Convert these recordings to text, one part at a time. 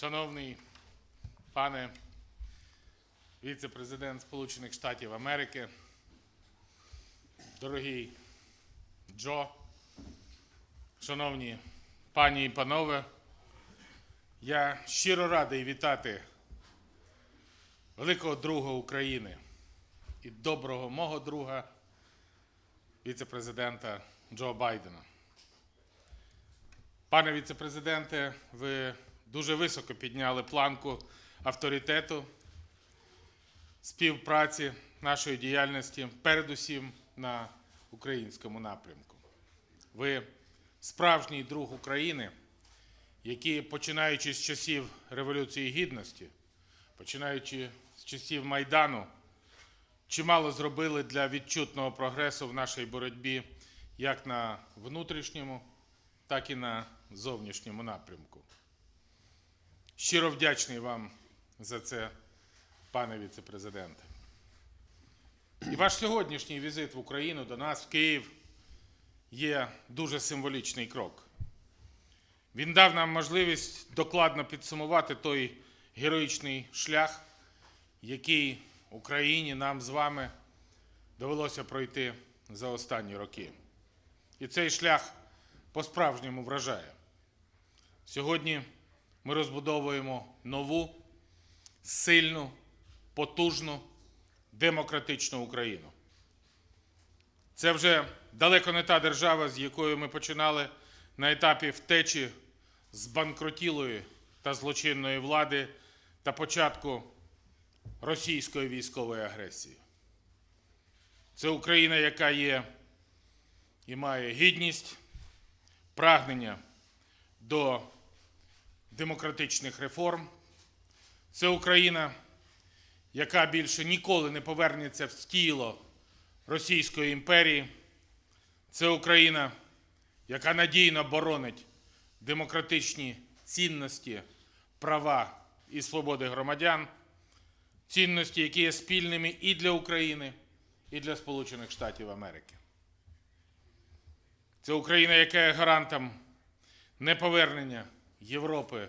Шановний пане віце-президент Сполучених Штатів Америки, дорогий Джо, шановні пані і панове, я щиро радий вітати великого друга України і доброго мого друга, віце-президента Джо Байдена. Пане віце-президенте, ви дуже високо підняли планку авторитету, співпраці нашої діяльності, передусім на українському напрямку. Ви справжній друг України, який, починаючи з часів Революції Гідності, починаючи з часів Майдану, чимало зробили для відчутного прогресу в нашій боротьбі як на внутрішньому, так і на зовнішньому напрямку. Щиро вдячний вам за це, пане віце-президенте. І ваш сьогоднішній візит в Україну до нас, в Київ, є дуже символічний крок. Він дав нам можливість докладно підсумувати той героїчний шлях, який Україні, нам з вами довелося пройти за останні роки. І цей шлях по-справжньому вражає. Сьогодні ми розбудовуємо нову, сильну, потужну, демократичну Україну. Це вже далеко не та держава, з якою ми починали на етапі втечі з банкрутілої та злочинної влади та початку російської військової агресії. Це Україна, яка є і має гідність, прагнення до демократичних реформ. Це Україна, яка більше ніколи не повернеться в стіло Російської імперії. Це Україна, яка надійно боронить демократичні цінності, права і свободи громадян, цінності, які є спільними і для України, і для Сполучених Штатів Америки. Це Україна, яка є гарантом неповернення Європи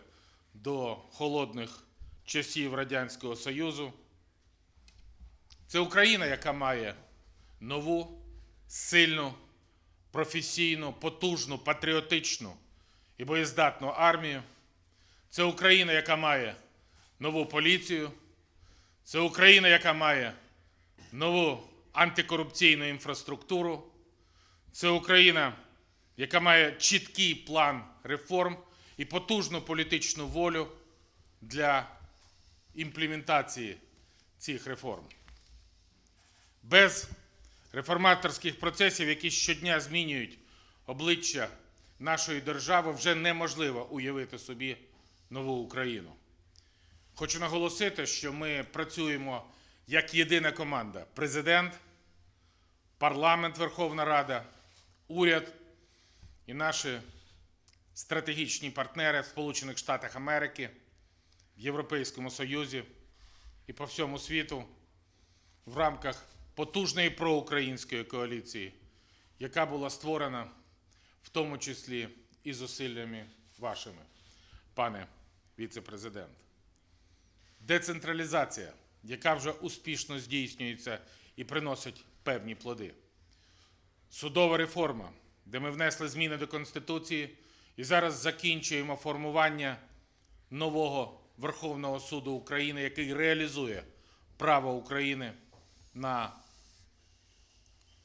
до холодних часів Радянського Союзу. Це Україна, яка має нову, сильну, професійну, потужну, патріотичну і боєздатну армію. Це Україна, яка має нову поліцію. Це Україна, яка має нову антикорупційну інфраструктуру. Це Україна, яка має чіткий план реформ і потужну політичну волю для імплементації цих реформ. Без реформаторських процесів, які щодня змінюють обличчя нашої держави, вже неможливо уявити собі нову Україну. Хочу наголосити, що ми працюємо як єдина команда: президент, парламент, Верховна Рада, уряд і наші стратегічні партнери в Сполучених Штатах Америки, в Європейському Союзі і по всьому світу в рамках потужної проукраїнської коаліції, яка була створена в тому числі і зусиллями вашими, пане віце-президент. Децентралізація, яка вже успішно здійснюється і приносить певні плоди. Судова реформа, де ми внесли зміни до Конституції і зараз закінчуємо формування нового Верховного суду України, який реалізує право України на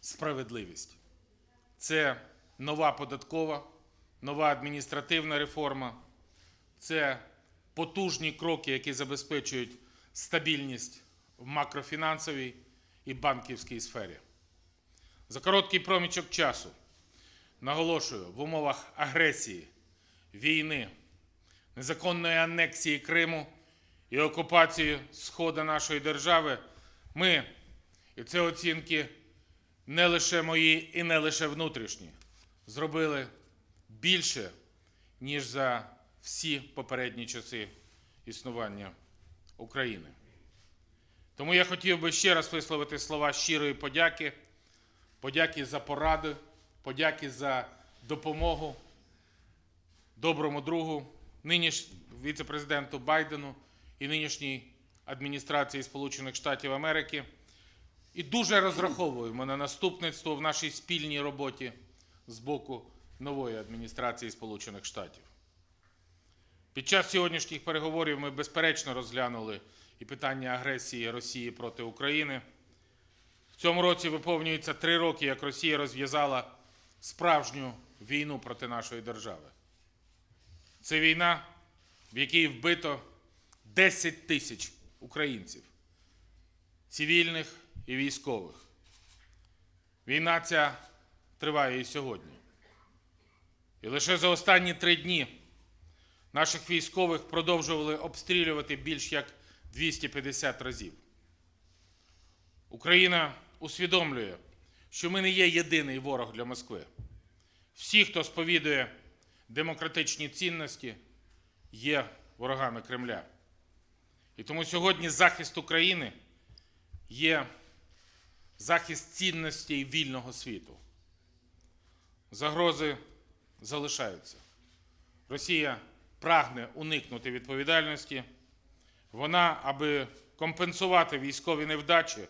справедливість. Це нова податкова, нова адміністративна реформа, це потужні кроки, які забезпечують стабільність в макрофінансовій і банківській сфері. За короткий проміжок часу, наголошую, в умовах агресії, війни, незаконної анексії Криму і окупації Сходу нашої держави, ми, і це оцінки не лише мої і не лише внутрішні, зробили більше, ніж за всі попередні часи існування України. Тому я хотів би ще раз висловити слова щирої подяки, подяки за поради, подяки за допомогу доброму другу, ниніш віце-президенту Байдену і нинішній адміністрації Сполучених Штатів Америки. І дуже розраховуємо на наступництво в нашій спільній роботі з боку нової адміністрації Сполучених Штатів. Під час сьогоднішніх переговорів ми безперечно розглянули і питання агресії Росії проти України. В цьому році виповнюється три роки, як Росія розв'язала справжню війну проти нашої держави. Це війна, в якій вбито 10 тисяч українців, цивільних і військових. Війна ця триває і сьогодні. І лише за останні три дні наших військових продовжували обстрілювати більш як 250 разів. Україна усвідомлює, що ми не є єдиний ворог для Москви. Всі, хто сповідує демократичні цінності, є ворогами Кремля. І тому сьогодні захист України є захист цінностей вільного світу. Загрози залишаються. Росія прагне уникнути відповідальності. Вона, аби компенсувати військові невдачі,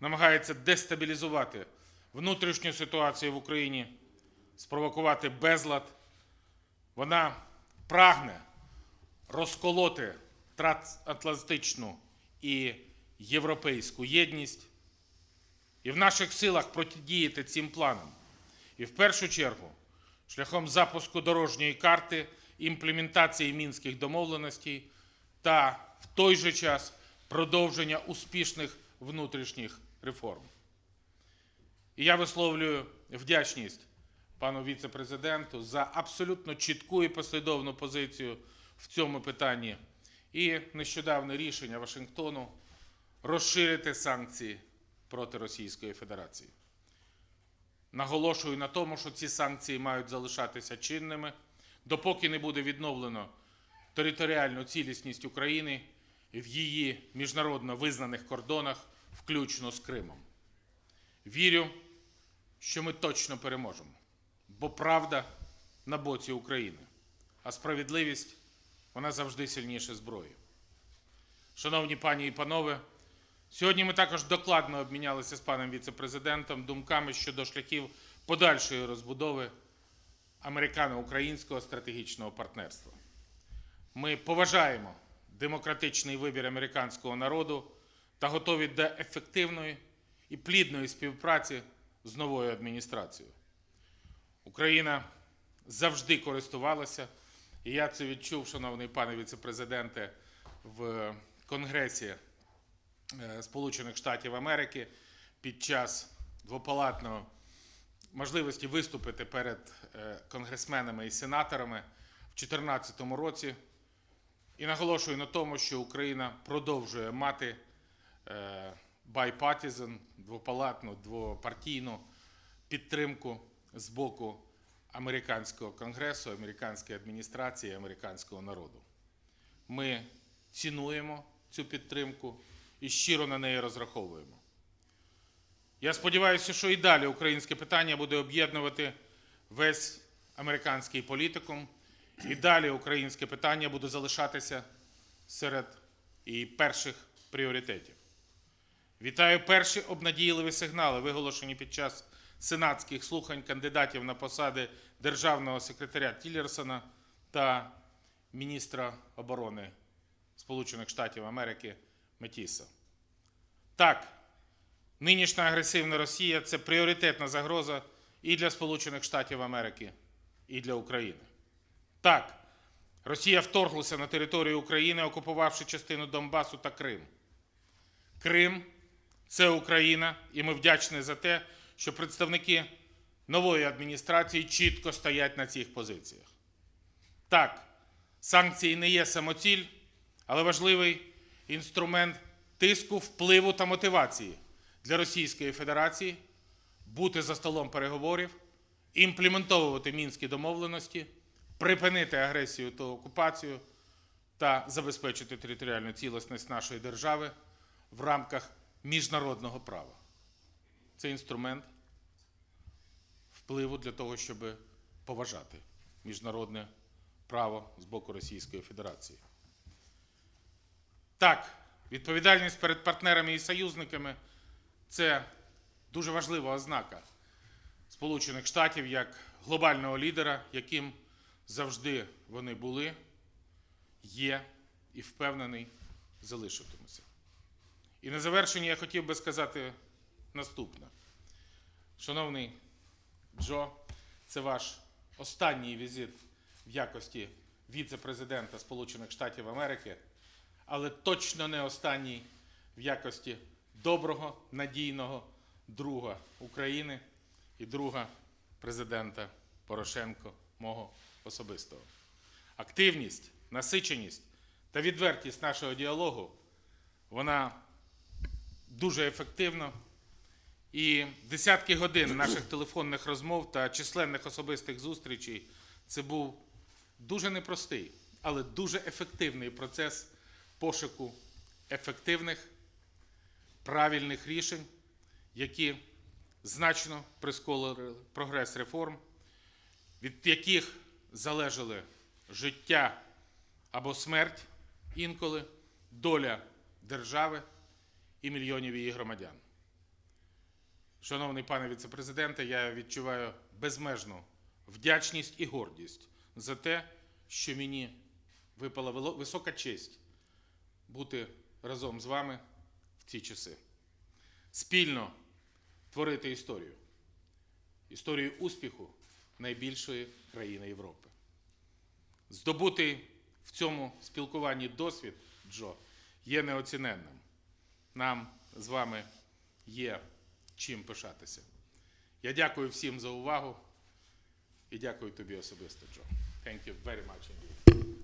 намагається дестабілізувати внутрішню ситуацію в Україні, спровокувати безлад. Вона прагне розколоти трансатлантичну і європейську єдність. І в наших силах протидіяти цим планам. І в першу чергу шляхом запуску дорожньої карти, імплементації мінських домовленостей та в той же час продовження успішних внутрішніх реформ. І я висловлюю вдячність пану віце-президенту за абсолютно чітку і послідовну позицію в цьому питанні і нещодавне рішення Вашингтону розширити санкції проти Російської Федерації. Наголошую на тому, що ці санкції мають залишатися чинними, допоки не буде відновлено територіальну цілісність України в її міжнародно визнаних кордонах, включно з Кримом. Вірю, що ми точно переможемо, бо правда на боці України, а справедливість вона завжди сильніше зброї. Шановні пані і панове, сьогодні ми також докладно обмінялися з паном віце-президентом думками щодо шляхів подальшої розбудови американо-українського стратегічного партнерства. Ми поважаємо демократичний вибір американського народу та готові до ефективної і плідної співпраці з новою адміністрацією. Україна завжди користувалася, і я це відчув, шановний пане віце-президенте, в Конгресі е, Сполучених Штатів Америки під час двопалатного можливості виступити перед е, конгресменами і сенаторами в 2014 році. І наголошую на тому, що Україна продовжує мати е, bipartisan, двопалатну, двопартійну підтримку з боку американського конгресу, американської адміністрації, американського народу. Ми цінуємо цю підтримку і щиро на неї розраховуємо. Я сподіваюся, що і далі українське питання буде об'єднувати весь американський політикум, і далі українське питання буде залишатися серед і перших пріоритетів. Вітаю перші обнадійливі сигнали, виголошені під час сенатських слухань кандидатів на посади державного секретаря Тіллерсона та міністра оборони Сполучених Штатів Америки Метіса. Так, нинішня агресивна Росія це пріоритетна загроза і для Сполучених Штатів Америки, і для України. Так, Росія вторглася на територію України, окупувавши частину Донбасу та Крим. Крим це Україна, і ми вдячні за те, що представники нової адміністрації чітко стоять на цих позиціях. Так, санкції не є самоціль, але важливий інструмент тиску, впливу та мотивації для Російської Федерації бути за столом переговорів, імплементовувати мінські домовленості, припинити агресію та окупацію та забезпечити територіальну цілісність нашої держави в рамках міжнародного права. Це інструмент впливу для того, щоб поважати міжнародне право з боку Російської Федерації. Так, відповідальність перед партнерами і союзниками це дуже важлива ознака Сполучених Штатів як глобального лідера, яким завжди вони були, є і впевнений залишитимуться. І на завершення я хотів би сказати наступне. Шановний Джо, це ваш останній візит в якості віце-президента Сполучених Штатів Америки, але точно не останній в якості доброго, надійного друга України і друга президента Порошенко, мого особистого. Активність, насиченість та відвертість нашого діалогу вона дуже ефективна. І десятки годин наших телефонних розмов та численних особистих зустрічей це був дуже непростий, але дуже ефективний процес пошуку ефективних, правильних рішень, які значно прискорили прогрес реформ, від яких залежали життя або смерть інколи, доля держави і мільйонів її громадян. Шановний пане віцепрезиденте, я відчуваю безмежну вдячність і гордість за те, що мені випала висока честь бути разом з вами в ці часи. Спільно творити історію. Історію успіху найбільшої країни Європи. Здобутий в цьому спілкуванні досвід, Джо, є неоціненним. Нам з вами є чим пишатися. Я дякую всім за увагу і дякую тобі особисто, Джо. Thank you very much indeed.